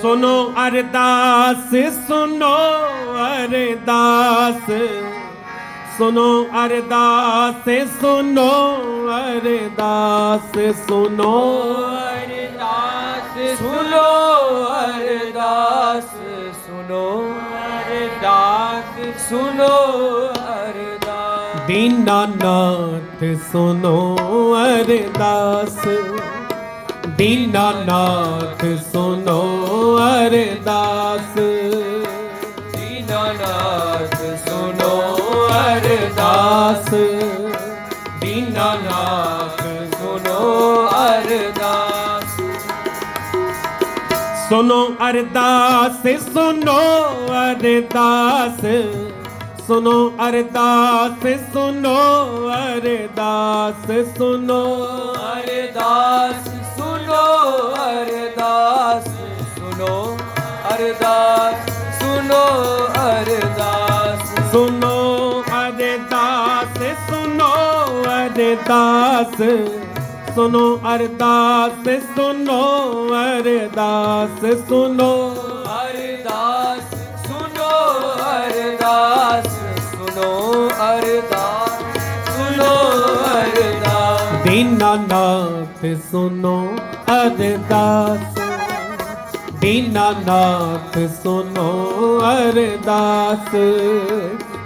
ਸੁਨੋ ਅਰਦਾਸ ਸੁਨੋ ਅਰਦਾਸ। ਸੁਨੋ ਅਰਦਾਸ ਸੁਨੋ ਅਰਦਾਸ ਸੁਨੋ ਅਰਦਾਸ ਸੁਨੋ ਅਰਦਾਸ ਸੁਨੋ ਅਰਦਾਸ ਸੁਨੋ ਅਰਦਾਸ। ਦੀਨਾਨਾਥ ਸੁਨੋ ਅਰਦਾਸ। ਦੀਨਾਨਾਥ ਸੁਨੋ ਅਰਦਾਸ। ਦੀਨਾਨਾਥ ਸੁਨੋ ਅਰਦਾਸ। ਦਾਸ ਦੀਨਾਨਾਥ ਸੁਨੋ ਅਰਦਾਸ। ਸੁਨੋ ਅਰਦਾਸ ਸੁਨੋ ਅਰਦਾਸ। ਸੁਨੋ ਅਰਦਾਸ ਸੁਨੋ ਅਰਦਾਸ। ਸੁਨੋ ਅਰਦਾਸ। ਸੁਨੋ ਅਰਦਾਸ ਸੁਨੋ ਅਰਦਾਸ। ਸੁਨੋ ਅਰਦਾਸ ਸੁਨੋ ਅਰਦਾਸ। ਸੁਨੋ ਅਰਦਾਸ ਸੁਨੋ ਅਰਦਾਸ ਸੁਨੋ ਅਰਦਾਸ ਸੁਨੋ ਅਰਦਾਸ ਸੁਨੋ ਅਰਦਾਸ ਸੁਨੋ ਅਰਦਾਸ। ਦੀਨਾਨਾਥ ਸੁਨੋ ਅਰਦਾਸ। ਦੀਨਾਨਾਥ ਸੁਨੋ ਅਰਦਾਸ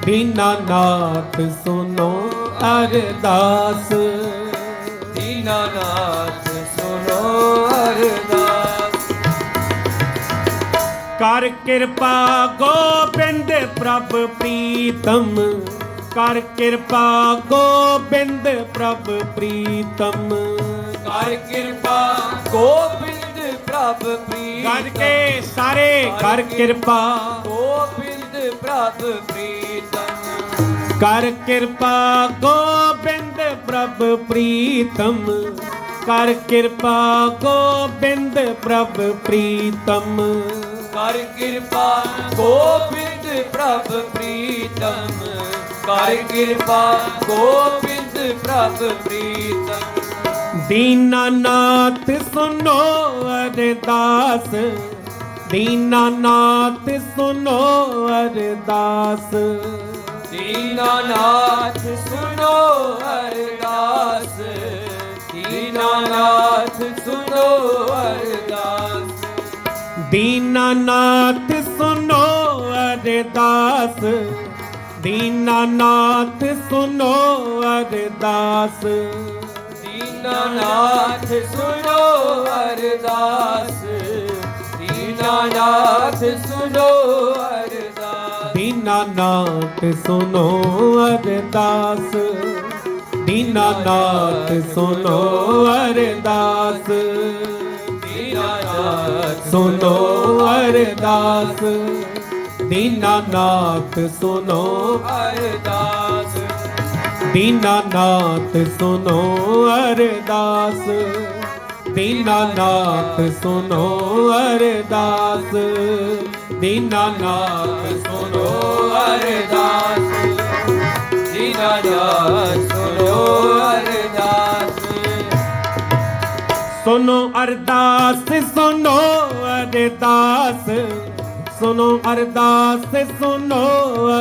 ਦੀਨਾਨਾਥ ਸੁਨੋ ਅਰਦਾਸ। ਦੀਨਾਨਾਥ ਸੁਨੋ ਅਰਦਾਸ। ਕਰ ਕਿਰਪਾ ਗੋਬਿੰਦ ਪ੍ਰਭ ਪ੍ਰੀਤਮ ਕਰ ਕਿਰਪਾ ਗੋਬਿੰਦ ਪ੍ਰਭ ਪ੍ਰੀਤਮ। ਕਰ ਕਿਰਪਾ ਗੋਬਿੰਦ ਪ੍ਰਭ ਪ੍ਰੀਤ ਕਰਕੇ ਸਾਰੇ ਕਰ ਕਿਰਪਾ। ਗੋਬਿੰਦ ਪ੍ਰਭ ਪ੍ਰੀਤਮ ਕਰ ਕਿਰਪਾ ਗੋਬਿੰਦ ਪ੍ਰਭ ਪ੍ਰੀਤਮ। ਕਰ ਕਿਰਪਾ ਗੋਬਿੰਦ ਪ੍ਰਭ ਪ੍ਰੀਤਮ। ਕਰ ਕਿਰਪਾ ਗੋਬਿੰਦ ਪ੍ਰਭ ਪ੍ਰੀਤਮ। ਕਰ ਕਿਰਪਾ ਗੋਬਿੰਦ ਪ੍ਰਭ ਪ੍ਰੀਤਮ। ਦੀਨਾਨਾਥ ਸੁਨੋ ਅਰਦਾਸ ਦੀਨਾਨਾਥ ਸੁਨੋ ਅਰਦਾਸ ਦੀਨਾਨਾਥ ਸੁਨੋ ਅਰਦਾਸ ਦੀਨਾਨਾਥ ਸੁਨੋ ਅਰਦਾਸ ਦੀਨਾਨਾਥ ਸੁਨੋ ਅਰਦਾਸ ਦੀਨਾਨਾਥ ਸੁਨੋ ਅਰਦਾਸ ਦੀਨਾਨਾਥ ਸੁਨੋ ਅਰਦਾਸ। ਦੀਨਾਨਾਥ ਸੁਨੋ ਅਰਦਾਸ। ਦੀਨਾਨਾਥ ਸੁਨੋ ਅਰਦਾਸ। ਦੀਨਾਨਾਥ ਸੁਨੋ ਅਰਦਾਸ। ਦੀਨਾਨਾਥ ਸੁਨੋ ਅਰਦਾਸ। ਦੀਨਾਨਾਥ ਸੁਨੋ ਅਰਦਾਸ। ਦੀਨਾਨਾਥ ਸੁਨੋ ਅਰਦਾਸ। ਦੀਨਾਨਾਥ ਸੁਨੋ ਅਰਦਾਸ। ਦੀਨਾਨਾਥ ਸੁਨੋ ਅਰਦਾਸ। ਦੀਨਾਨਾਥ ਸੁਨੋ ਅਰਦਾਸ। ਸੁਨੋ ਅਰਦਾਸ ਸੁਨੋ ਅਰਦਾਸ। ਸੁਨੋ ਅਰਦਾਸ ਸੁਨੋ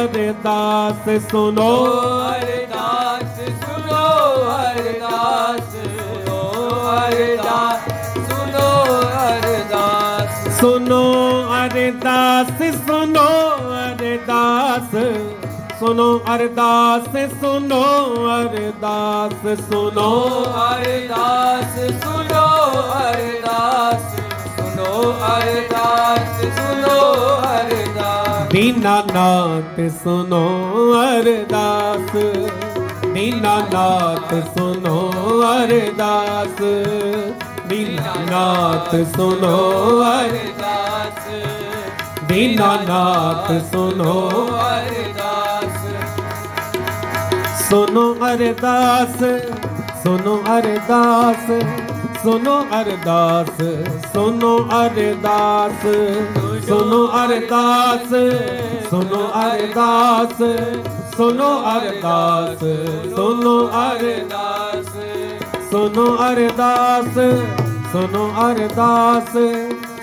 ਅਰਦਾਸ ਸੁਨੋ ਅਰਦਾਸ ਸੁਨੋ ਅਰਦਾਸ ਸੁਨੋ ਅਰਦਾਸ। ਸੁਨੋ ਅਰਦਾਸ ਸੁਨੋ ਅਰਦਾਸ ਸੁਨੋ ਅਰਦਾਸ ਸੁਨੋ ਅਰਦਾਸ। ਸੁਨੋ ਅਰਦਾਸ ਸੁਨੋ ਅਰਦਾਸ। ਦੀਨਾਨਾਥ ਸੁਨੋ ਅਰਦਾਸ। ਦੀਨਾਨਾਥ ਸੁਨੋ ਅਰਦਾਸ। ਦੀਨਾਨਾਥ ਸੁਨੋ ਅਰਦਾਸ ਅਰਦਾਸ ਦੀਨਾਨਾਥ ਸੁਨੋ ਅਰਦਾਸ ਸੁਨੋ ਅਰਦਾਸ ਸੁਨੋ ਅਰਦਾਸ ਸੁਨੋ ਅਰਦਾਸ ਸੁਨੋ ਅਰਦਾਸ ਸੁਨੋ ਅਰਦਾਸ ਸੁਨੋ ਅਰਦਾਸ ਸੁਨੋ ਅਰਦਾਸ ਸੁਨੋ ਅਰਦਾਸ ਸੁਨੋ ਅਰਦਾਸ ਸੁਨੋ ਅਰਦਾਸ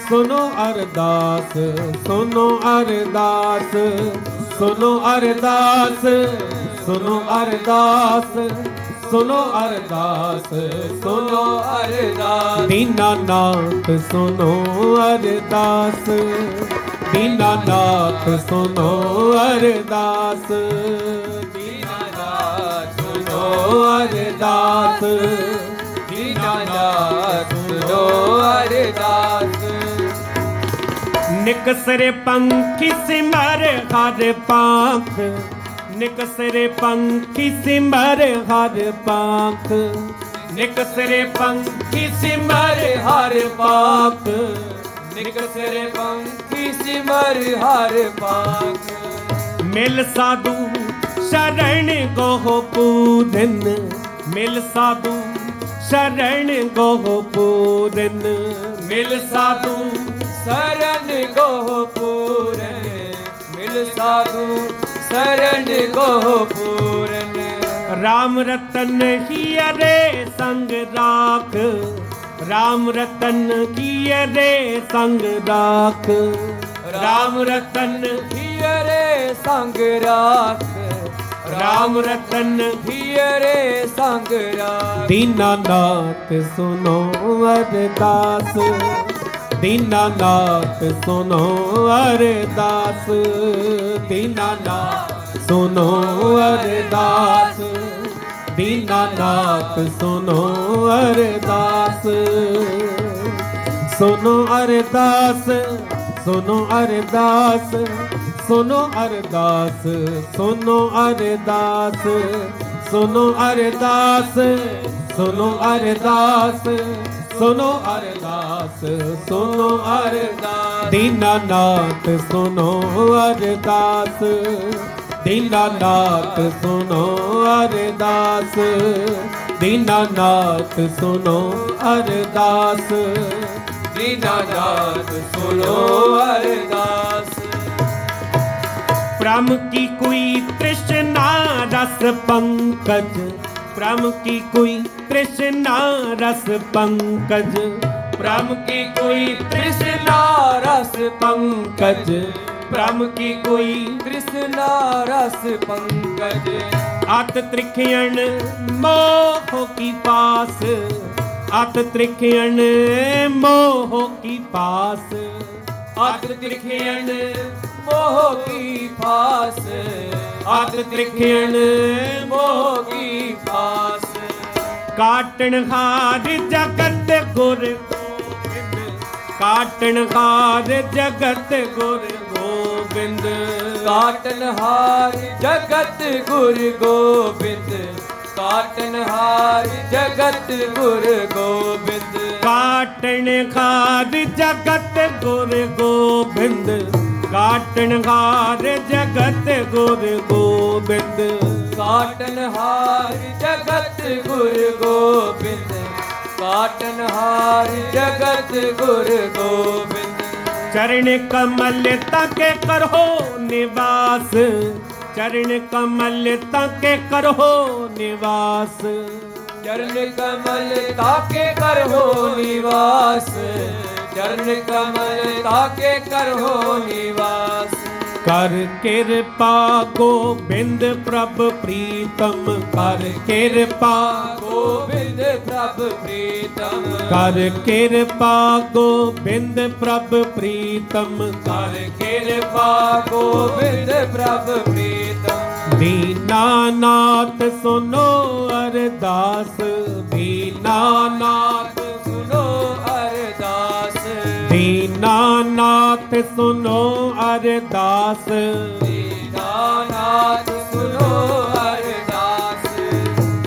ਸੁਨੋ ਅਰਦਾਸ ਸੁਨੋ ਅਰਦਾਸ ਸੁਨੋ ਅਰਦਾਸ ਸੁਨੋ ਅਰਦਾਸ ਸੁਨੋ ਅਰਦਾਸ ਸੁਨੋ ਅਰਦਾਸ। ਦੀਨਾਨਾਥ ਸੁਨੋ ਅਰਦਾਸ ਦੀਨਾਨਾਥ ਸੁਨੋ ਅਰਦਾਸ। ਅਰਦਾਸ। ਦੀਨਾਨਾਥ ਸੁਨੋ ਅਰਦਾਸ। ਨਿਕਸਰੇ ਪੰਖੀ ਸਿਮਰ ਹਰ ਪਾਖ। ਨਿਕਸਰੇ ਪੰਖੀ ਸਿਮਰ ਹਰ ਪਾਖ। ਨਿਕਸਰੇ ਪੰਖੀ ਸਿਮਰ ਹਰ ਪਾਖ। ਨਿਕਸਰੇ ਪੰਖੀ ਸਿਮਰ ਹਰ ਪਾਕ ਮਿਲ ਸਾਧੂ ਸ਼ਰਣ ਗੋਹ ਪੂਰਨ ਮਿਲ ਸਾਧੂ ਸ਼ਰਣ ਗੋ ਪੂਰਨ ਮਿਲ ਸਾਧੂ ਸਰਨ ਗੋਹ ਪੂਰਨ ਮਿਲ ਸਾਧੂ ਸਰਨ ਗੋਹ ਪੂਰਨ ਰਾਮ ਰਤਨ ਹੀ ਅਰੇ ਸੰਗ ਰਾਖ ਰਾਮ ਰਤਨ ਕੀ ਅਰੇ ਸੰਗ ਰਾਖ ਰਾਮ ਰਤਨ ਹੀਰੇ ਸੰਗ ਰਾਖ ਰਾਮ ਰਤਨ ਹੀਰੇ ਸੰਗ ਰਾਖ ਦੀਨਾਨਾਥ ਸੁਨੋ ਅਰਦਾਸ। ਦੀਨਾਨਾਥ ਸੁਨੋ ਅਰਦਾਸ। ਦੀਨਾਨਾਥ ਸੁਨੋ ਅਰਦਾਸ। ਦੀਨਾਨਾਥ ਸੁਨੋ ਅਰਦਾਸ। ਸੁਨੋ ਅਰਦਾਸ ਸੁਨੋ ਅਰਦਾਸ। ਸੁਨੋ ਅਰਦਾਸ ਸੁਨੋ ਅਰਦਾਸ ਸੁਨੋ ਅਰਦਾਸ ਸੁਨੋ ਅਰਦਾਸ ਸੁਨੋ ਅਰਦਾਸ ਸੁਨੋ ਅਰਦਾਸ। ਦੀਨਾਨਾਥ ਸੁਨੋ ਅਰਦਾਸ। ਦੀਨਾਨਾਥ ਸੁਨੋ ਅਰਦਾਸ। ਦੀਨਾਨਾਥ ਸੁਨੋ ਅਰਦਾਸ। ਦੀਨਾਨਾਥ ਸੁਨੋ ਅਰਦਾਸ। ਪ੍ਰਮ ਕੀ ਕੋਈ ਤ੍ਰਿਸ਼ਨਾ ਰਸ ਪੰਕਜ? ਪ੍ਰਮ ਕੀ ਕੋਈ ਤ੍ਰਿਸ਼ਨਾ ਰਸ ਪੰਕਜ? ਪ੍ਰਮ ਕੀ ਕੋਈ ਤ੍ਰਿਸ਼ਨਾ ਰਸ ਪੰਕਜ? ਪ੍ਰਮ ਕੀ ਕੋਈ ਕ੍ਰਿਸ਼ਨਾ ਰਸ ਪੰਕਜ? ਅਤ ਤ੍ਰਿਖਿਆਣ ਮੋਹ ਕੀ ਪਾਸ? ਅਤ ਤ੍ਰਿਖਿਆਣ ਮੋਹ ਕੀ ਪਾਸ? ਅਤ ਤ੍ਰਿਖਿਆਣ ਮੋਹ ਕੀ ਫਾਸ। ਅਤ ਤ੍ਰਿਖਿਆਣ ਮੋਹ ਕੀ ਫਾਸ। ਕਾਟਣ ਹਾਰ ਜਗਤ ਗੁਰ ਗੋਬਿੰਦ। ਕਾਟਣ ਹਾਰ ਜਗਤ ਗੁਰ ਗੋਬਿੰਦ। ਕਾਟਨ ਹਾਰ ਜਗਤ ਗੁਰ ਗੋਬਿੰਦ। ਕਾਟਨ ਹਾਰ ਜਗਤ ਗੁਰ ਗੋਬਿੰਦ। ਕਾਟਣ ਹਾਰ ਜਗਤ ਗੁਰ ਗੋਬਿੰਦ। ਕਾਟਣ ਹਾਰ ਜਗਤ ਗੁਰ ਗੋਬਿੰਦ। ਕਾਟਨ ਹਾਰ ਜਗਤ ਗੁਰ ਗੋਬਿੰਦ। ਕਾਟਨ ਹਾਰ ਜਗਤ ਗੁਰ ਗੋਬਿੰਦ। ਚਰਨ ਕਮਲ ਤਕ ਕਰੋ ਨਿਵਾਸ। ਚਰਨ ਕਮਲ ਤਕ ਕਰੋ ਨਿਵਾਸ। ਚਰਨ ਕਮਲ ਤਾਕੇ ਕਰੋ ਨਿਵਾਸ। ਚਰਨ ਕਮਲ ਤਾਕੇ ਕਰੋ ਨਿਵਾਸ। ਕਰ ਕਿਰਪਾ ਗੋਬਿੰਦ ਪ੍ਰਭ ਪ੍ਰੀਤਮ, ਕਰ ਕਿਰਪਾ ਗੋਬਿੰਦ ਪ੍ਰਭ ਪ੍ਰੀਤਮ, ਕਰ ਕਿਰਪਾ ਗੋਬਿੰਦ ਪ੍ਰਭ ਪ੍ਰੀਤਮ, ਕਰ ਕਿਰਪਾ ਗੋਬਿੰਦ ਪ੍ਰਭ ਪ੍ਰੀਤਮ। ਦੀਨਾਨਾਥ ਸੁਨੋ ਅਰਦਾਸ, ਦੀਨਾਨਾਥ ਸੁਨੋ ਦੀਨਾਨਾਥ ਸੁਨੋ ਅਰਦਾਸ। ਦੀਨਾਨਾਥ ਸੁਨੋ ਅਰਦਾਸ।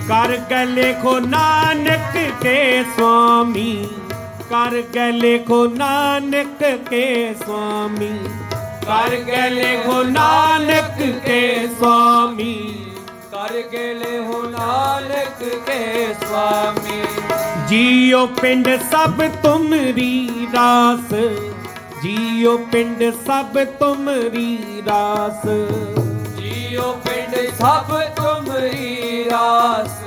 ਕਰ ਗਲੇ ਕੋ ਨਾਨਕ ਕੇ ਸੁਆਮੀ ਕਰ ਗਲੇ ਕੋ ਨਾਨਕ ਕੇ ਸੁਆਮੀ ਕਰ ਗਲੇ ਕੋ ਨਾਨਕ ਕੇ ਸੁਆਮੀ ਕਰ ਗੇਲੇ ਹੋ ਨਾਨਕ ਕੇ ਸੁਆਮੀ ਜੀਓ ਪਿੰਡ ਸਭ ਤੁਮਰੀ ਰਾਸ। ਜੀਓ ਪਿੰਡ ਸਭ ਤੁਮਰੀ ਰਾਸ। ਜੀਓ ਪਿੰਡ ਸਭ ਤੁਮਰੀ ਰਾਸ।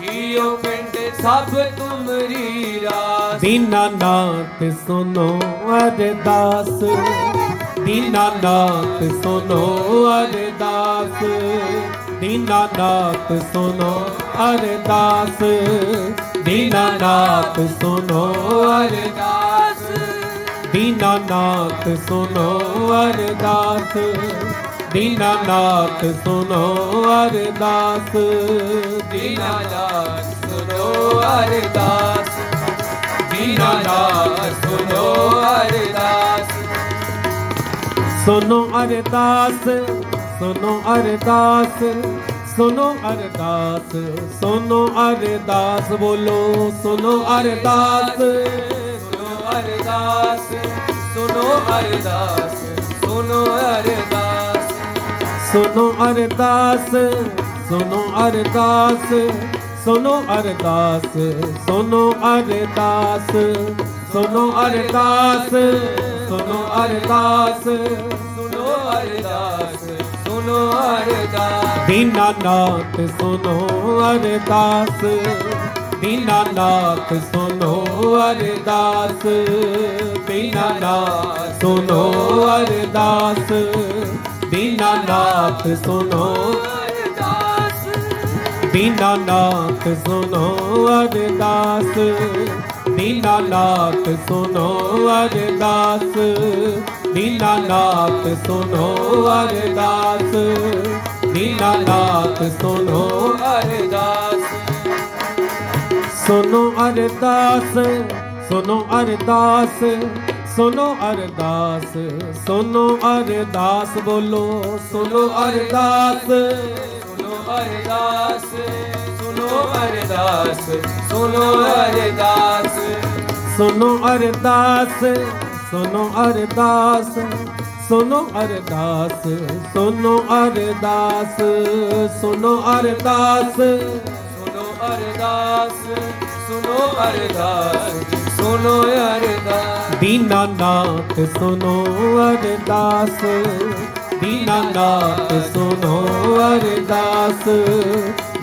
ਜੀਉ ਪਿੰਡ ਸਭ ਤੁਮਰੀ ਰਾਸ। ਦੀਨਾਨਾਥ ਸੁਨੋ ਅਰਦਾਸ। ਦੀਨਾ ਦੀਨਾਨਾਥ ਸੁਨੋ ਅਰਦਾਸ। ਦੀਨਾ ਦੀਨਾਨਾਥ ਸੁਨੋ ਅਰਦਾਸ। ਦੀਨਾਨਾਥ ਸੁਨੋ ਅਰਦਾਸ। ਦੀਨਾਨਾਥ ਸੁਨੋ ਅਰਦਾਸ। ਦੀਨਾਨਾਥ ਸੁਨੋ ਅਰਦਾਸ। ਦੀਨਾਨਾਥ ਸੁਨੋ ਅਰਦਾਸ। ਦੀਨਾਨਾਥ ਸੁਨੋ ਅਰਦਾਸ। ਸੁਨੋ ਅਰਦਾਸ ਸੁਨੋ ਅਰਦਾਸ। ਸੁਨੋ ਅਰਦਾਸ ਸੁਨੋ ਅਰਦਾਸ, ਬੋਲੋ ਸੁਨੋ ਅਰਦਾਸ। ਸੁਨੋ ਅਰਦਾਸ ਸੁਨੋ ਅਰਦਾਸ ਸੁਨੋ ਅਰਦਾਸ। ਸੁਨੋ ਅਰਦਾਸ ਸੁਨੋ ਅਰਦਾਸ ਸੁਨੋ ਅਰਦਾਸ ਸੁਨੋ ਅਰਦਾਸ। ਸੁਨੋ ਅਰਦਾਸ ਸੁਨੋ ਅਰਦਾਸ। ਸੁਨੋ ਅਰਦਾਸ ਸੁਨੋ ਅਰਦਾਸ। ਦੀਨਾ ਨਾਥ ਸੁਨੋ ਅਰਦਾਸ ਦੀਨਾ ਨਾਥ ਸੁਨੋ ਅਰਦਾਸ ਦੀਨਾ ਨਾਥ ਸੁਨੋ ਅਰਦਾਸ ਦੀਨਾ ਨਾਥ ਸੁਨੋ ਅਰਦਾਸ ਦੀਨਾ ਨਾਥ ਸੁਨੋ ਅਰਦਾਸ ਦੀਨਾ ਨਾਥ ਸੁਨੋ ਅਰਦਾਸ ਦੀਨਾ ਨਾਥ ਸੁਨੋ ਅਰਦਾਸ। दीनानाथ सुनो अरदास सुनो अरदास सुनो अरदास सुनो अरदास सुनो अरदास बोलो सुनो अरदास सुनो अरदास सुनो अरदास सुनो अरदास सुनो अरदास सुनो अरदास ਸੁਨੋ ਅਰਦਾਸ ਸੁਨੋ ਅਰਦਾਸ ਸੁਨੋ ਅਰਦਾਸ ਸੁਨੋ ਅਰਦਾਸ ਸੁਨੋ ਅਰਦਾਸ ਸੁਨੋ ਅਰਦਾਸ। ਦੀਨਾਨਾਥ ਸੁਨੋ ਅਰਦਾਸ ਦੀਨਾਨਾਥ ਸੁਨੋ ਅਰਦਾਸ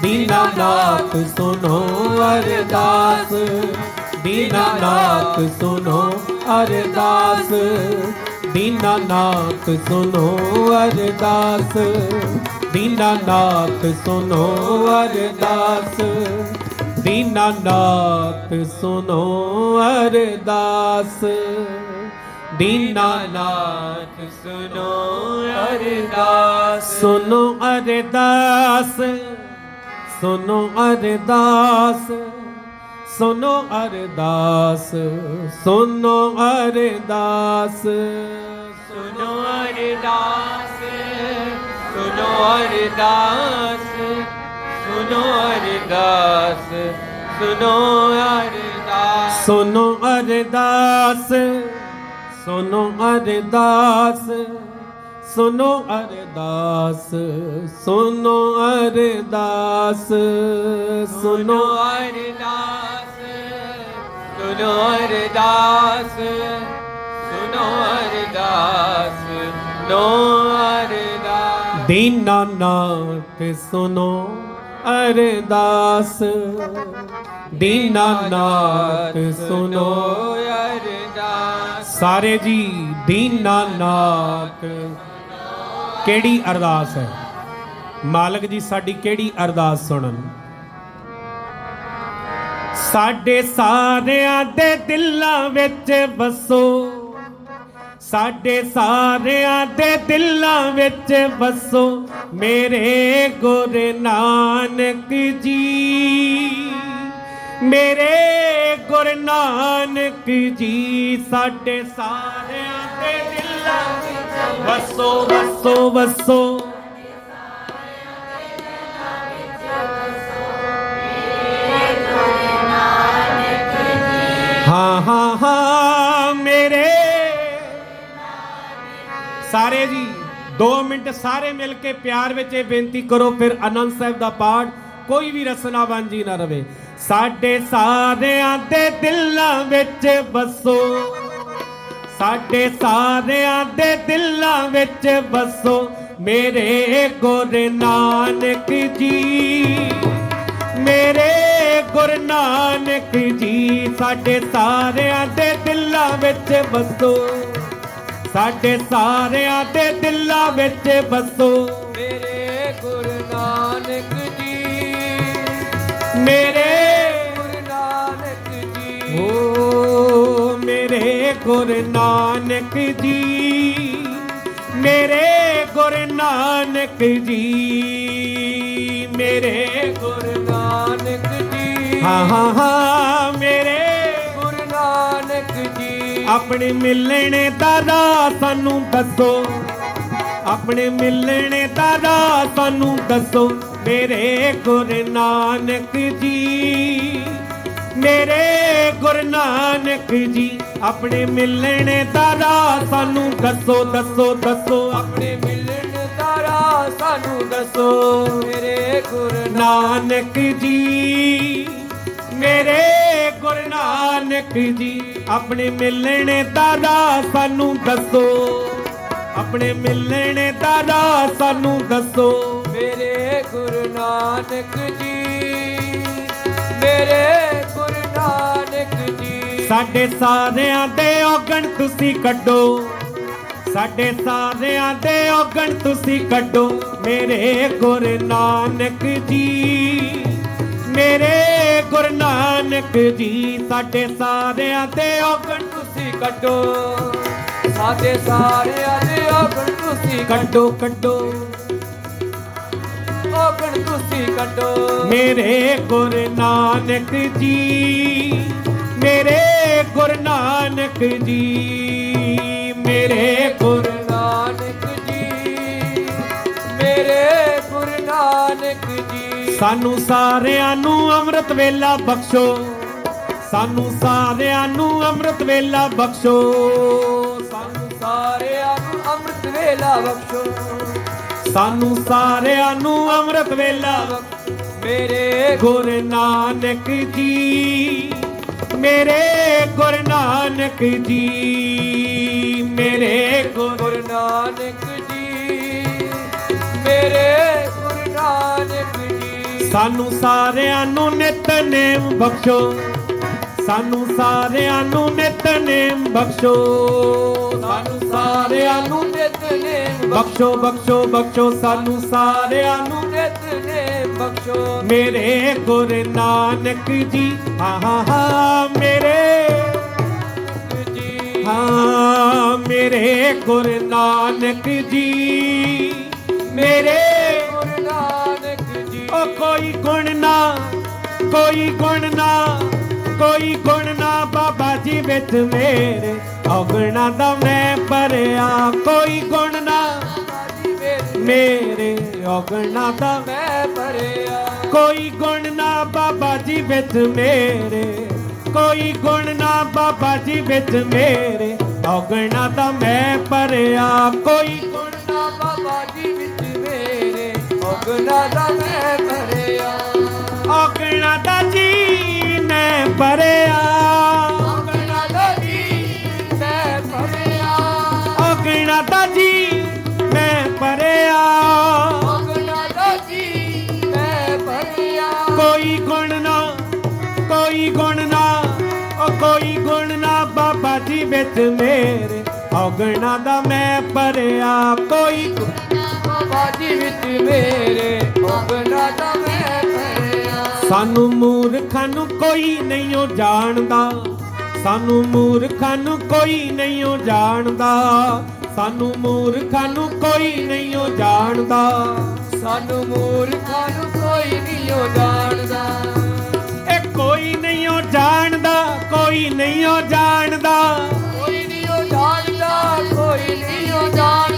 ਦੀਨਾਨਾਥ ਸੁਨੋ ਅਰਦਾਸ ਦੀਨਾਨਾਥ ਸੁਨੋ ਅਰਦਾਸ। ਦੀਨਾਨਾਥ ਸੁਨੋ ਅਰਦਾਸ ਦੀਨਾਨਾਥ ਸੁਨੋ ਅਰਦਾਸ ਦੀਨਾਨਾਥ ਸੁਨੋ ਅਰਦਾਸ ਦੀਨਾਨਾਥ ਸੁਨੋ ਅਰਦਾਸ। ਸੁਨੋ ਅਰਦਾਸ ਸੁਨੋ ਅਰਦਾਸ। ਸੁਨੋ ਅਰਦਾਸ ਸੁਨੋ ਅਰਦਾਸ। ਸੁਨੋ ਅਰਦਾਸ ਸੁਨੋ ਅਰਦਾਸ ਸੁਨੋ ਅਰਦਾਸ ਸੁਨੋ ਅਰਦਾਸ। ਸੁਨੋ ਅਰਦਾਸ ਸੁਨੋ ਅਰਦਾਸ ਸੁਨੋ ਅਰਦਾਸ ਸੁਨੋ ਅਰਦਾਸ ਸੁਨੋ ਅਰਦਾਸ। ਸੁਨੋ ਅਰਦਾਸ ਸੁਨੋ ਅਰਦਾਸ ਨੋ ਅਰਦਾਸ। ਦੀਨਾਨਾਥ ਸੁਨੋ ਅਰਦਾਸ ਦੀਨਾਨਾਥ ਸੁਨੋ ਅਰਦਾਸ। ਸਾਰੇ ਜੀ ਦੀਨਾਨਾਥ ਕਿਹੜੀ ਅਰਦਾਸ ਹੈ? ਮਾਲਕ ਜੀ ਸਾਡੀ ਕਿਹੜੀ ਅਰਦਾਸ ਸੁਣਨ? ਸਾਡੇ ਸਾਰਿਆਂ ਦੇ ਦਿਲਾਂ ਵਿੱਚ ਵਸੋ। ਸਾਡੇ ਸਾਰਿਆਂ ਦੇ ਦਿਲਾਂ ਵਿੱਚ ਵਸੋ। ਮੇਰੇ ਗੁਰ ਨਾਨਕ ਜੀ, ਮੇਰੇ ਗੁਰ ਨਾਨਕ ਜੀ, ਸਾਡੇ ਸਾਰਿਆਂ ਦੇ ਦਿਲਾਂ ਵਿੱਚ ਵਸੋ ਵਸੋ ਵਸੋ। ਹਾਂ ਹਾਂ ਮੇਰੇ। ਸਾਰੇ ਜੀ 2 ਮਿੰਟ ਸਾਰੇ ਮਿਲ ਕੇ ਪਿਆਰ ਵਿੱਚ ਇਹ ਬੇਨਤੀ ਕਰੋ, ਫਿਰ ਆਨੰਦ ਸਾਹਿਬ ਦਾ ਪਾਠ ਕੋਈ ਵੀ ਰਸਨਾ ਵਾਂਝੀ ਨਾ ਰਵੇ। ਸਾਡੇ ਸਾਰਿਆਂ ਦੇ ਦਿਲਾਂ ਵਿੱਚ ਵਸੋ। ਸਾਡੇ ਸਾਰਿਆਂ ਦੇ ਦਿਲਾਂ ਵਿੱਚ ਵਸੋ। ਮੇਰੇ ਗੁਰੂ ਨਾਨਕ ਜੀ। ਮੇਰੇ ਗੁਰੂ ਨਾਨਕ ਜੀ ਸਾਡੇ ਸਾਰਿਆਂ ਦੇ ਦਿਲਾਂ ਵਿੱਚ ਵਸੋ। ਸਾਡੇ ਸਾਰਿਆਂ ਦੇ ਦਿਲਾਂ ਵਿੱਚ ਵਸੋ। ਮੇਰੇ ਗੁਰੂ ਨਾਨਕ ਜੀ। ਮੇਰੇ ਗੁਰੂ ਨਾਨਕ ਜੀ। ਓ ਮੇਰੇ ਗੁਰੂ ਨਾਨਕ ਜੀ। ਮੇਰੇ ਗੁਰੂ ਨਾਨਕ ਜੀ ਮੇਰੇ ਗੁਰੂ ਹਾਂ ਹਾਂ ਹਾਂ। ਮੇਰੇ ਗੁਰੂ ਨਾਨਕ ਜੀ। ਆਪਣੇ ਮਿਲਣੇ ਦਾ ਰਾਹ ਸਾਨੂੰ ਦੱਸੋ। ਆਪਣੇ ਮਿਲਣੇ ਦਾ ਰਾਹ ਸਾਨੂੰ ਦੱਸੋ। ਮੇਰੇ ਗੁਰੂ ਨਾਨਕ ਜੀ। ਮੇਰੇ ਗੁਰੂ ਨਾਨਕ ਜੀ ਆਪਣੇ ਮਿਲਣੇ ਦਾ ਰਾਹ ਸਾਨੂੰ ਦੱਸੋ ਦੱਸੋ ਦੱਸੋ। ਆਪਣੇ ਮਿਲਣ ਦਾ ਰਾਹ ਸਾਨੂੰ ਦੱਸੋ। ਮੇਰੇ ਗੁਰੂ ਨਾਨਕ ਜੀ। ਮੇਰੇ ਗੁਰੂ ਨਾਨਕ ਜੀ, ਆਪਣੇ ਮਿਲਣੇ ਦਾਦਾ ਸਾਨੂੰ ਦੱਸੋ। ਆਪਣੇ ਮਿਲਣੇ ਦਾਦਾ ਸਾਨੂੰ ਦੱਸੋ। ਮੇਰੇ ਗੁਰੂ ਨਾਨਕ ਜੀ, ਮੇਰੇ ਗੁਰੂ ਨਾਨਕ ਜੀ। ਸਾਡੇ ਸਾਰਿਆਂ ਦੇ ਔਗਣ ਤੁਸੀਂ ਕੱਢੋ। ਸਾਡੇ ਸਾਰਿਆਂ ਦੇ ਔਗਣ ਤੁਸੀਂ ਕੱਢੋ। ਮੇਰੇ ਗੁਰੂ ਨਾਨਕ ਜੀ। ਮੇਰੇ ਗੁਰੂ ਨਾਨਕ ਜੀ, ਸਾਡੇ ਸਾਰਿਆਂ ਦੇ ਔਗਣ ਤੁਸੀਂ ਕੱਢੋ। ਸਾਡੇ ਸਾਰਿਆਂ ਦੇ ਔਗਣ ਤੁਸੀਂ ਕੱਢੋ ਕੱਢੋ। ਔਗਣ ਤੁਸੀਂ ਕੱਢੋ। ਮੇਰੇ ਗੁਰੂ ਨਾਨਕ ਜੀ, ਮੇਰੇ ਗੁਰੂ ਨਾਨਕ ਜੀ। ਸਾਨੂੰ ਸਾਰਿਆਂ ਨੂੰ ਅੰਮ੍ਰਿਤ ਵੇਲਾ ਬਖਸ਼ੋ। ਸਾਨੂੰ ਸਾਰਿਆਂ ਨੂੰ ਅੰਮ੍ਰਿਤ ਵੇਲਾ ਬਖਸ਼ੋ। ਸਾਨੂੰ ਸਾਰਿਆਂ ਨੂੰ ਅੰਮ੍ਰਿਤ ਵੇਲਾ ਬਖਸ਼ੋ। ਸਾਨੂੰ ਸਾਰਿਆਂ ਨੂੰ ਅੰਮ੍ਰਿਤ ਵੇਲਾ ਮੇਰੇ ਗੁਰੂ ਨਾਨਕ ਜੀ, ਮੇਰੇ ਗੁਰੂ ਨਾਨਕ ਜੀ, ਮੇਰੇ ਗੁਰੂ ਨਾਨਕ ਜੀ, ਮੇਰੇ ਗੁਰੂ ਨਾਨਕ ਸਾਨੂੰ ਸਾਰਿਆਂ ਨੂੰ ਨਿਤਨੇਮ ਬਖਸ਼ੋ। ਸਾਨੂੰ ਸਾਰਿਆਂ ਨੂੰ ਨਿਤਨੇਮ ਬਖਸ਼ੋ। ਸਾਨੂੰ ਸਾਰਿਆਂ ਨੂੰ ਨਿਤਨੇਮ ਬਖਸ਼ੋ ਬਖਸ਼ੋ ਬਖਸ਼ੋ। ਸਾਨੂੰ ਸਾਰਿਆਂ ਨੂੰ ਨਿਤਨੇਮ ਬਖਸ਼ੋ। ਮੇਰੇ ਗੁਰੂ ਨਾਨਕ ਜੀ, ਹਾਂ ਹਾਂ ਮੇਰੇ। ਜੀ ਹਾਂ, ਮੇਰੇ ਗੁਰੂ ਨਾਨਕ ਜੀ, ਮੇਰੇ ਓ ਕੋਈ ਗੁਣ ਨਾ, ਕੋਈ ਗੁਣ ਨਾ, ਕੋਈ ਗੁਣ ਨਾ ਬਾਬਾ ਜੀ ਵਿੱਚ ਮੇਰੇ। ਔਗਣਾ ਦਾ ਮੈਂ ਭਰਿਆ, ਕੋਈ ਗੁਣ ਨਾ ਜੀ ਮੇਰੇ। ਔਗਣਾ ਦਾ ਮੈਂ ਭਰਿਆ, ਕੋਈ ਗੁਣ ਨਾ ਬਾਬਾ ਜੀ ਵਿੱਚ ਮੇਰੇ। ਕੋਈ ਗੁਣ ਨਾ ਬਾਬਾ ਜੀ ਵਿੱਚ ਮੇਰੇ। ਔਗਣਾ ਦਾ ਮੈਂ ਭਰਿਆ, ਕੋਈ ਗੁਣ ਨਾ ਬਾਬਾ ਜੀ ਵਿੱਚ ਔਗਣਾ ਦਾ ਮੈਂ ਭਰਿਆ। ਔਗਣਾ ਦਾ ਜੀ ਮੈਂ ਭਰਿਆ। ਔਗਣਾ ਦਾ ਜੀ ਭਰਿਆ। ਔਗਣਾ ਦਾ ਜੀ ਮੈਂ ਭਰਿਆ। ਔਗਣਾ ਦਾ ਜੀ ਮੈਂ ਭਰਿਆ। ਕੋਈ ਗੁਣ ਨਾ ਕੋਈ ਗੁਣ ਨਾ ਉਹ ਕੋਈ ਗੁਣ ਨਾ ਬਾਬਾ ਜੀ ਵਿੱਚ ਮੇਰੇ। ਔਗਣਾ ਦਾ ਮੈਂ ਭਰਿਆ ਸਾਨੂੰ ਮੂਰਖਾਂ ਨੂੰ ਕੋਈ ਨਹੀਂ ਓ ਜਾਣਦਾ। ਸਾਨੂੰ ਮੂਰਖਾਂ ਨੂੰ ਕੋਈ ਨਹੀਂ ਓ ਜਾਣਦਾ। ਸਾਨੂੰ ਮੂਰਖਾਂ ਨੂੰ ਕੋਈ ਨਹੀਂ ਓ ਜਾਣਦਾ। ਸਾਨੂੰ ਮੂਰਖਾਂ ਨੂੰ ਕੋਈ ਨਹੀਂ ਓ ਜਾਣਦਾ। ਇਹ ਕੋਈ ਨਹੀਂ ਜਾਣਦਾ ਕੋਈ ਨਹੀਂ ਓ ਜਾਣਦਾ। ਕੋਈ ਨਹੀਂ ਓ ਜਾਣਦਾ ਕੋਈ ਨਹੀਂ ਓ ਜਾਣਦਾ।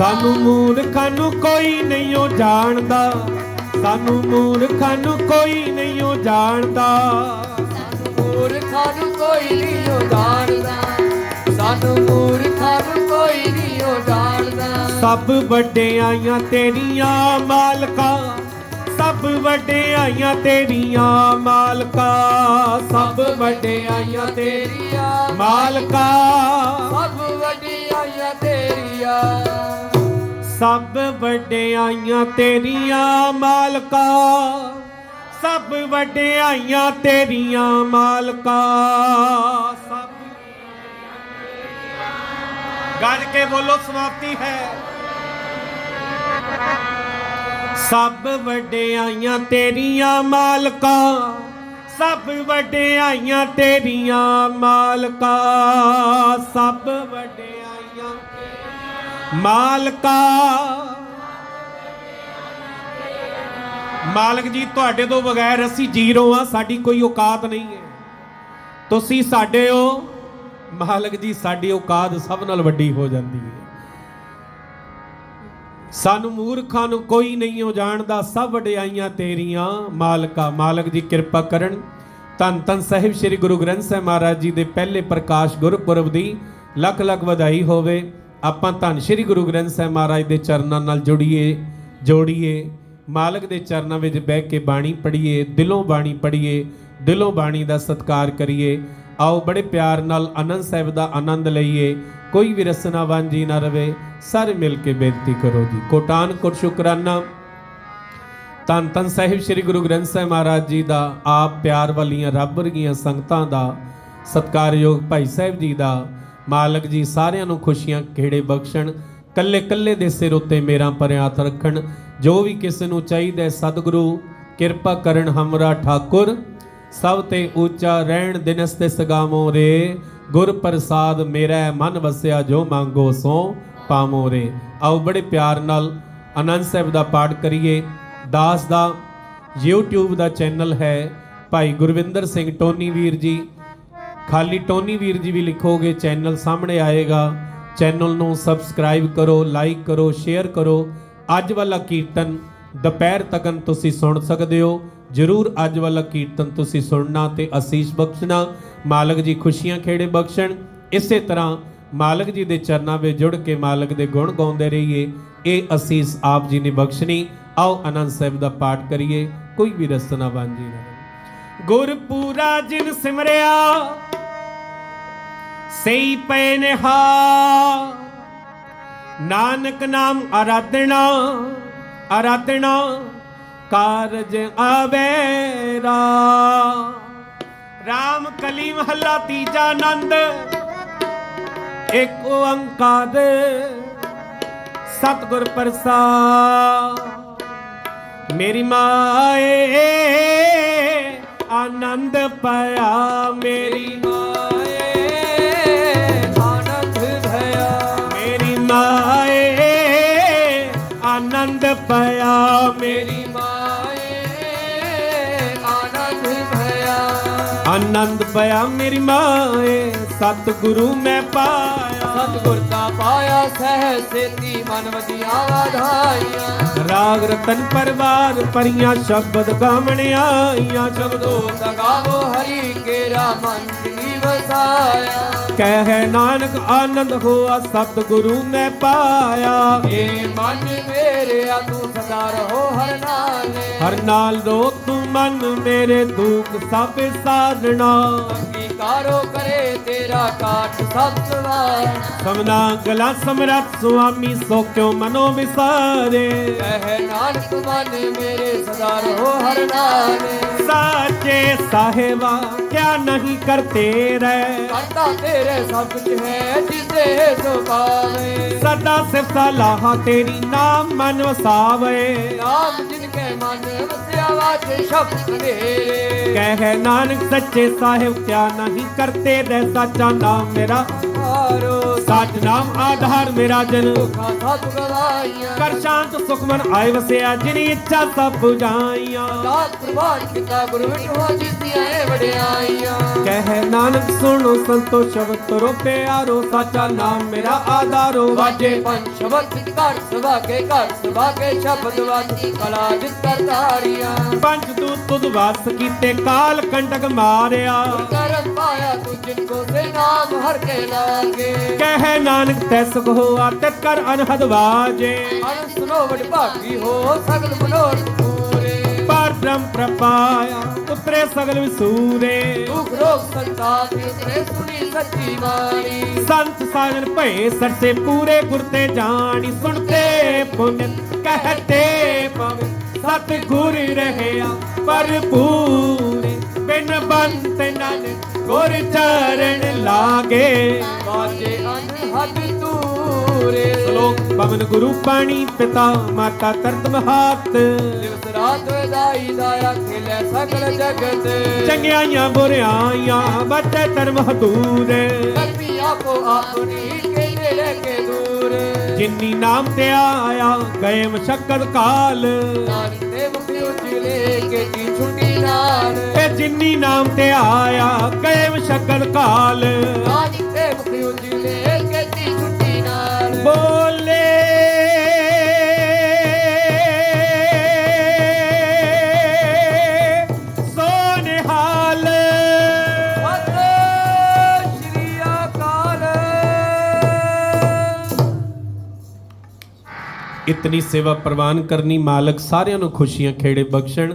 ਸਾਨੂੰ ਮੂਰਖਾਂ ਨੂੰ ਕੋਈ ਨਹੀਂ ਓ ਜਾਣਦਾ। ਸਾਨੂੰ ਮੂਰਖਾਂ ਨੂੰ ਕੋਈ ਨਹੀਂ ਓ ਜਾਣਦਾ। ਮੂਰਖਾਂ ਨੂੰ ਕੋਈ ਨਹੀਂ ਓ ਜਾਣਦਾ। ਸਾਨੂੰ ਮੂਰਖਾਂ ਨੂੰ ਕੋਈ ਨਹੀਂ ਓ ਜਾਣਦਾ। ਸਭ ਵੱਡਿਆਈਆਂ ਤੇਰੀਆਂ ਮਾਲਕਾ। ਸਭ ਵਡਿਆਈਆਂ ਤੇਰੀਆਂ ਮਾਲਕਾ। ਸਭ ਵਡਿਆਈਆਂ ਤੇਰੀਆਂ ਮਾਲਕਾ। ਸਭ ਵੱਡੀਆਂ ਤੇਰੀਆਂ ਸਭ ਵਡਿਆਈਆਂ ਤੇਰੀਆਂ ਮਾਲਕਾ। ਸਭ ਵਡਿਆਈਆਂ ਤੇਰੀਆਂ ਮਾਲਕਾ। ਸਭ ਗੱਜ ਕੇ ਬੋਲੋ, ਸਮਾਪਤੀ ਹੈ। ਸਭ ਵਡਿਆਈਆਂ ਤੇਰੀਆਂ ਮਾਲਕਾ। ਸਭ ਵਡਿਆਈਆਂ ਤੇਰੀਆਂ ਮਾਲਕਾ। ਸਭ ਵਡਿਆਈਆਂ ਮਾਲਕਾ। ਮਾਲਕ ਜੀ, ਤੁਹਾਡੇ ਤੋਂ ਬਗੈਰ ਅਸੀਂ ਜ਼ੀਰੋ ਆ, ਸਾਡੀ ਕੋਈ ਔਕਾਤ ਨਹੀਂ ਹੈ। ਤੁਸੀਂ ਸਾਡੇ ਹੋ, ਮਾਲਕ ਜੀ, ਸਾਡੀ ਔਕਾਤ ਸਭ ਨਾਲ ਵੱਡੀ ਹੋ ਜਾਂਦੀ ਹੈ। ਸਾਨੂੰ ਮੂਰਖਾਂ ਨੂੰ ਕੋਈ ਨਹੀਂ ਹੋ ਜਾਣਦਾ, ਸਭ ਵਡਿਆਈਆਂ ਤੇਰੀਆਂ, ਮਾਲਕਾ। ਮਾਲਕ ਜੀ, ਕਿਰਪਾ ਕਰਨ। ਧੰਨ ਧੰਨ ਸਾਹਿਬ, ਸ੍ਰੀ ਗੁਰੂ ਗ੍ਰੰਥ ਸਾਹਿਬ ਮਹਾਰਾਜ ਜੀ ਦੇ ਪਹਿਲੇ ਪ੍ਰਕਾਸ਼ ਗੁਰਪੁਰਬ ਦੀ ਲੱਖ ਲੱਖ ਵਧਾਈ ਹੋਵੇ। ਆਪਾਂ ਧੰਨ ਸ੍ਰੀ ਗੁਰੂ ਗ੍ਰੰਥ ਸਾਹਿਬ ਮਹਾਰਾਜ ਦੇ ਚਰਨਾਂ ਨਾਲ ਜੁੜੀਏ, ਜੋੜੀਏ, ਮਾਲਕ ਦੇ ਚਰਨਾਂ ਵਿੱਚ ਬਹਿ ਕੇ ਬਾਣੀ ਪੜ੍ਹੀਏ, ਦਿਲੋਂ ਬਾਣੀ ਪੜ੍ਹੀਏ, ਦਿਲੋਂ ਬਾਣੀ ਦਾ ਸਤਿਕਾਰ ਕਰੀਏ। ਆਓ ਬੜੇ ਪਿਆਰ ਨਾਲ ਆਨੰਦ ਸਾਹਿਬ ਦਾ ਆਨੰਦ ਲਈਏ। ਕੋਈ ਵੀ ਰਸਨਾ ਵਾਂਝੀ ਨਾ ਰਵੇ, ਸਾਰੇ ਮਿਲ ਕੇ ਬੇਨਤੀ ਕਰੋ ਜੀ। ਕੋਟਾਨ ਕੋਟ ਸ਼ੁਕਰਾਨਾ। ਧੰਨ ਧੰਨ ਸਾਹਿਬ ਸ੍ਰੀ ਗੁਰੂ ਗ੍ਰੰਥ ਸਾਹਿਬ ਮਹਾਰਾਜ ਜੀ ਦਾ, ਆਪ ਪਿਆਰ ਵਾਲੀਆਂ ਰੱਬ ਵਰਗੀਆਂ ਸੰਗਤਾਂ ਦਾ, ਸਤਕਾਰਯੋਗ ਭਾਈ ਸਾਹਿਬ ਜੀ ਦਾ ਮਾਲਕ ਜੀ ਸਾਰਿਆਂ ਨੂੰ ਖੁਸ਼ੀਆਂ ਖੇੜੇ ਬਖਸ਼ਣ ਕੱਲੇ ਕੱਲੇ ਦੇ ਸਿਰ ਉੱਤੇ ਮੇਰਾ ਪਰਿਆ ਰੱਖਣ ਜੋ ਵੀ ਕਿਸੇ ਨੂੰ ਚਾਹੀਦਾ ਹੈ, ਸਤਿਗੁਰੂ ਕਿਰਪਾ ਕਰਨ ਹਮਰਾ ਠਾਕੁਰ। ਸਭ ਤੇ ਉੱਚਾ ਰਹਿਣ ਦਿਨਸ ਤੇ ਸਗਾਮੋ ਰੇ ਗੁਰ ਪ੍ਰਸਾਦ ਮੇਰਾ ਮਨ ਵਸਿਆ ਜੋ ਮੰਗੋ ਸੋ ਪਾਮੋ ਰੇ। ਆਓ ਬੜੇ ਪਿਆਰ ਨਾਲ ਆਨੰਦ ਸਾਹਿਬ ਦਾ ਪਾਠ ਕਰੀਏ। ਦਾਸ ਦਾ YouTube ਦਾ ਚੈਨਲ ਹੈ ਭਾਈ ਗੁਰਵਿੰਦਰ ਸਿੰਘ ਟੋਨੀ ਵੀਰ ਜੀ। ਖਾਲੀ ਟੋਨੀ ਵੀਰ ਜੀ ਵੀ ਲਿਖੋਗੇ, ਚੈਨਲ ਸਾਹਮਣੇ ਆਏਗਾ। ਚੈਨਲ ਨੂੰ ਸਬਸਕ੍ਰਾਈਬ ਕਰੋ, ਲਾਈਕ ਕਰੋ, ਸ਼ੇਅਰ ਕਰੋ। ਅੱਜ ਵਾਲਾ ਕੀਰਤਨ ਦੁਪਹਿਰ ਤੱਕਨ ਤੁਸੀਂ ਸੁਣ ਸਕਦੇ ਹੋ। ਜਰੂਰ ਅੱਜ ਵਾਲਾ ਕੀਰਤਨ ਤੁਸੀਂ ਸੁਣਨਾ ਤੇ ਅਸੀਸ ਬਖਸ਼ਣਾ। ਮਾਲਕ ਜੀ ਖੁਸ਼ੀਆਂ ਖੇੜੇ ਬਖਸ਼ਣ। ਇਸੇ ਤਰ੍ਹਾਂ ਮਾਲਕ ਜੀ ਦੇ ਚਰਨਾਂ ਵਿੱਚ ਜੁੜ ਕੇ ਮਾਲਕ ਦੇ ਗੁਣ ਗਾਉਂਦੇ ਰਹੀਏ। ਇਹ ਅਸੀਸ ਆਪ ਜੀ ਨੇ ਬਖਸ਼ਣੀ। ਆਓ ਆਨੰਦ ਸਾਹਿਬ ਦਾ ਪਾਠ ਕਰੀਏ। ਕੋਈ ਵੀ ਰਸਨਾ ਵਾਂਝੀ ਨਾ ਰਹੇ। ਗੁਰਪੂਰਾ ਜਿਨ ਸਿਮਰਿਆ ਸਈ ਪੈ ਨਿਹਾ ਨਾਨਕ ਨਾਮ ਅਰਾਧਣਾ ਅਰਾਧਣਾ ਕਾਰਜ ਆਵੇਰਾ ਰਾਮ ਕਲੀ ਮਹੱਲਾ ਤੀਜਾ ਆਨੰਦ ਇੱਕ ਓੰਕਾਰ ਸਤਿਗੁਰ ਪ੍ਰਸਾਦ। ਮੇਰੀ ਮਾਏ, ਆਨੰਦ ਪਾਇਆ ਮੇਰੀ ਮਾਏ। ਆਨੰਦ ਪਾਇਆ ਮੇਰੀ ਮਾਏ ਸਤਿਗੁਰੂ ਮੈਂ ਪਾਇਆ। ਸਤਿਗੁਰ ਦਾ ਪਾਇਆ ਸਹਿ ਸੇਤੀ ਮਨ ਵਧੀਆਂ ਵਧਾਈਆਂ ਰਾਗ ਰਤਨ ਪਰਵਾਰ ਪਰੀਆਂ ਸ਼ਬਦ ਗਾਵਣ ਆਈਆਂ। ਸ਼ਬਦੋ ਤਗਾਵੋ ਹਰੀ ਕੇਰਾ ਮਨ ਜਿਨੀ ਵਸਾਇਆ। ਕਹਿ ਨਾਨਕ ਆਨੰਦ ਹੋਆ ਸਤਿਗੁਰੂ ਮੈਂ ਪਾਇਆ। ਏ ਮਨ ਮੇਰੇ ਆ ਤੂੰ ਸਦਾ ਰਹੋ ਹਰ ਨਾਲੇ। ਹਰ ਨਾਲ ਰੋ ਤੂੰ ਮਨ ਮੇਰੇ ਦੁੱਖ ਸਭ ਸਾਧਣਾ ਅੰਗੀਕਾਰੋ ਕਰੇ ਤੇਰਾ ਕਾਟ ਸਭ ਸਵਾਰ ਸਮਨਾ ਗਲਾ ਸਮਰੱਥ ਸੁਆਮੀ ਸੋ ਕਿਉ ਮਨੋ ਵਿਸਾਰੇ? ਕਹਿ ਨਾਨਕ ਮਨ ਮੇਰੇ ਸਦਾ ਰਹੋ ਹਰ ਨਾਲੇ ਸਾਚੇ ਸਾਹਿਬਾ ਕਿਆ ਨਹੀਂ ਕਰਤੇ ਰਹਿ? ਕਰਤਾ ਤੇਰੇ ਸਭ ਕੁਝ ਹੈ ਜਿਸੇ ਸੋ ਪਾਵੇ। ਸਦਾ ਸਿਫਤ ਲਾਹਾ ਤੇਰੀ ਨਾਮ ਮਨ ਵਸਾਵੇ। ਨਾਮ ਜਿਨ ਕੇ ਮਨ ਵਾਜੇ ਸ਼ਬਦ ਮੇਰੇ ਕਹਿ ਨਾਨਕ ਸੱਚੇ ਸਾਹਿਬ ਕਿਆ ਨਹੀਂ ਕਰਤੇ ਰਹਿ ਸਾਚਾ ਨਾਮ ਮੇਰਾ। ਹਾਰੋ ਸੱਚ ਨਾਮ ਆਧਾਰ ਮੇਰਾ ਜਨ। ਕਰ ਸ਼ਾਂਤ ਸੁਖਮਨ ਆਏ ਵਸਿਆ ਜਿਨੀ ਇੱਛਾ ਸਭ 부ਝਾਈਆਂ ਦਾਤ ਪ੍ਰਵਾਨ ਕੀਤਾ ਗੁਰੂ ਵਿਟੋ ਜਿਤੀਆਂ ਏ ਵਡਿਆਈਆਂ। ਕਹਿ ਨਾਨਕ ਸੁਣੋ ਸੰਤੋ ਸ਼ਬਦ ਤਰੋ ਪਿਆਰੋ ਸਾਚਾ ਨਾਮ ਮੇਰਾ ਆਧਾਰੋ। ਵਾਜੇ ਪੰਜ ਸ਼ਬਦ ਘਰ ਸਭਾ ਕੇ ਘਰ ਸਭਾ ਕੇ ਸ਼ਬਦ ਵਾਜੀ ਕਲਾ ਜਿਤ ਕਰਤਾਰੀਆਂ ਪੰਜ ਤੂੰ ਤੁਧ ਵਸ ਕੀਤੇ ਕਾਲ ਕੰਟਕ ਮਾਰਿਆ। ਕਰਮ ਪਾਇਆ ਤੂੰ ਜਿਨ ਕੋ ਸੇ ਨਾਮ ਹਰ ਕੇ ਲਾਗੇ ਕਹਿ ਨਾਨਕ ਤੈ ਸੁਖ ਹੋਆ ਤੇ ਕਰ ਅਨਹਦ ਵਾਜੇ। ਅਨ ਸੁਨੋ ਵਡ ਭਾਗੀ ਹੋ ਸਗਲ ਮਨੋਰਥ ਪੂਰੇ ਬ੍ਰਹਮ ਪ੍ਰਪਾਇਆ ਉਤਰੇ ਸਗਲ ਵਿਸੂਰੇ। ਦੁਖ ਰੋਗ ਸੰਤਾਪ ਉਤਰੇ ਸੁਣੀ ਸੱਚੀ ਬਾਣੀ। ਸੰਤ ਸਾਜਨ ਭਏ ਸਰਸੇ ਪੂਰੇ ਗੁਰ ਤੇ ਜਾਣੀ। ਸੁਣਤੇ ਪੁੰਨ ਕਹਤੇ ਪਵ ਸਤ ਗੁਰ ਰਹਿਆ ਪਰਪੂਰੇ ਬਿਨ ਬੰਤ ਨਨ ਗੁਰ ਚਰਨ ਲਾਗੇ। ਬਾਜੇ ਅਨਹਦ ਤੂਰੇ ਸ਼ਲੋਕ ਪਵਨ ਗੁਰੂ ਪਾਣੀ ਪਿਤਾ ਮਾਤਾ ਤਰਤ ਮਹਾਤ। ਦਿਵਸ ਰਾਤ ਦਾਈ ਦਾਇਆ ਖੇਲੇ ਸਗਲ ਜਗਤ। ਚੰਗਿਆਈਆਂ ਬੁਰਿਆਈਆਂ ਬਚੇ ਧਰਮ ਹਦੂਰੇ। ਕਰਮੀ ਆਪੋ ਆਪਣੀ ਕੇ ਨੇੜੇ ਕੇ ਦੂਰ। ਜਿਨਨੀ ਨਾਮ ਤੇ ਆਇਆ ਗਏ ਮਸ਼ਕਤ ਕਾਲ। ਨਾਨਕ ਦੇ ਮੁਖ ਉਜਲੇ ਕੇ ਕੀ ਛੁੱਟੀ ਜਿਨਨੀ ਨਾਮ ਤੇ ਆਇਆ ਗਏ ਮਸ਼ਕਤ ਕਾਲ। ਨਾਨਕ ਦੇ ਮੁਖ ਉਜਲੇ ਛੁੱਟੀ ਨਾਲ। ਬੋਲੇ। ਇਤਨੀ ਸੇਵਾ ਪ੍ਰਵਾਨ ਕਰਨੀ ਮਾਲਕ ਸਾਰਿਆਂ ਨੂੰ ਖੁਸ਼ੀਆਂ ਖੇੜੇ ਬਖਸ਼ਣ।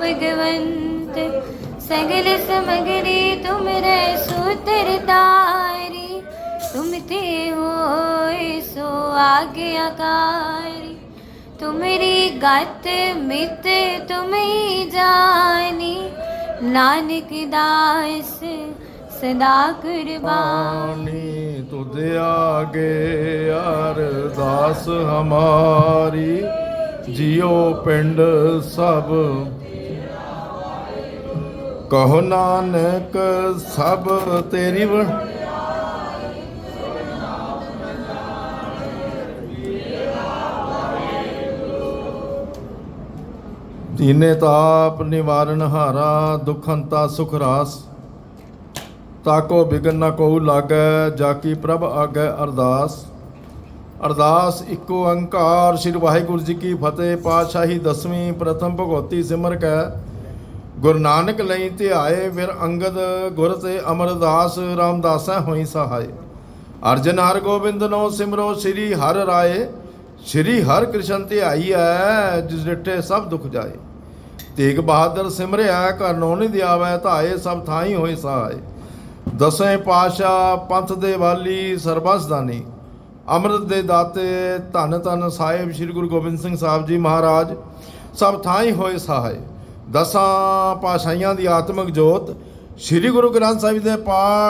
ਭਗਵੰਤ, ਸਗਲ ਸਮਗਰੀ ਤੁਮ ਰਹਿ ਸੂਤਰ ਤਾਰੀ ਤੁਮ ਤੇ ਹੋਏ ਸੋ ਆਗਿਆਕਾਰੀ ਤੁਮਰੀ ਗਤ ਮਿਤ ਤੁਮੀ ਜਾਣੀ। ਨਾਨਕ ਦਾਸ ਸਦਾ ਕੁਰਬਾਨੀ ਤੁਧ ਆਗੇ ਅਰਦਾਸ ਹਮਾਰੀ। ਜਿਉ ਪਿੰਡ ਸਭ ਕਹੋ ਨਾਨਕ ਸਭ ਤੇਰੀ ਵ ਦੀਨੇ ਤਾਪ ਨਿਵਾਰਨ ਹਾਰਾ ਦੁਖੰਤਾ ਸੁਖ ਰਾਸ। ਤਾਕੋ ਬਿਗਨ ਨਾ ਕੋ ਲਾਗੈ, ਜਾ ਕੀ ਪ੍ਰਭ ਆਗੈ ਅਰਦਾਸ। ਅਰਦਾਸ ਇੱਕੋ ਓੰਕਾਰ ਸ੍ਰੀ ਵਾਹਿਗੁਰੂ ਜੀ ਕੀ ਫਤਿਹ, ਪਾਤਸ਼ਾਹੀ ਦਸਵੀਂ, ਪ੍ਰਥਮ ਭਗਵਤੀ ਸਿਮਰ ਕੈ। ਗੁਰੂ ਨਾਨਕ ਲਈ ਧਿਆਏ, ਫਿਰ ਅੰਗਦ ਗੁਰ ਤੇ ਅਮਰਦਾਸ ਰਾਮਦਾਸੈ ਹੋਈ ਸਹਾਏ। ਅਰਜਨ ਹਰ ਗੋਬਿੰਦ ਨੋ ਸਿਮਰੋ, ਸ੍ਰੀ ਹਰ ਰਾਏ, ਸ੍ਰੀ ਹਰ ਕ੍ਰਿਸ਼ਨ ਧਿਆਈ ਐ, ਜਿਸ ਡਿਠੇ ਸਭ ਦੁਖ ਜਾਏ। ਤੇਗ ਬਹਾਦਰ ਸਿਮਰਿਆ, ਘਰ ਨੋਨਿ ਦਿਆਵੈ, ਧਾਏ ਸਭ ਥਾਈ ਹੋਏ ਸਹਾਏ। ਦਸਵੇਂ ਪਾਸ਼ਾ ਪੰਥ ਦੇ ਵਾਲੀ, ਸਰਬਸਦਾਨੀ। ਅੰਮ੍ਰਿਤ ਦੇ ਦਾਤੇ, ਧੰਨ ਧੰਨ ਸਾਹਿਬ, ਸ੍ਰੀ ਗੁਰੂ ਗੋਬਿੰਦ ਸਿੰਘ ਸਾਹਿਬ ਜੀ ਮਹਾਰਾਜ, ਸਭ ਥਾਈ ਹੋਏ ਸਹਾਏ। ਦਸਾਂ ਪਾਸ਼ਾਈਆਂ ਦੀ ਆਤਮਿਕ ਜੋਤ ਸ੍ਰੀ ਗੁਰੂ ਗ੍ਰੰਥ ਸਾਹਿਬ ਦੇ ਪਾਠ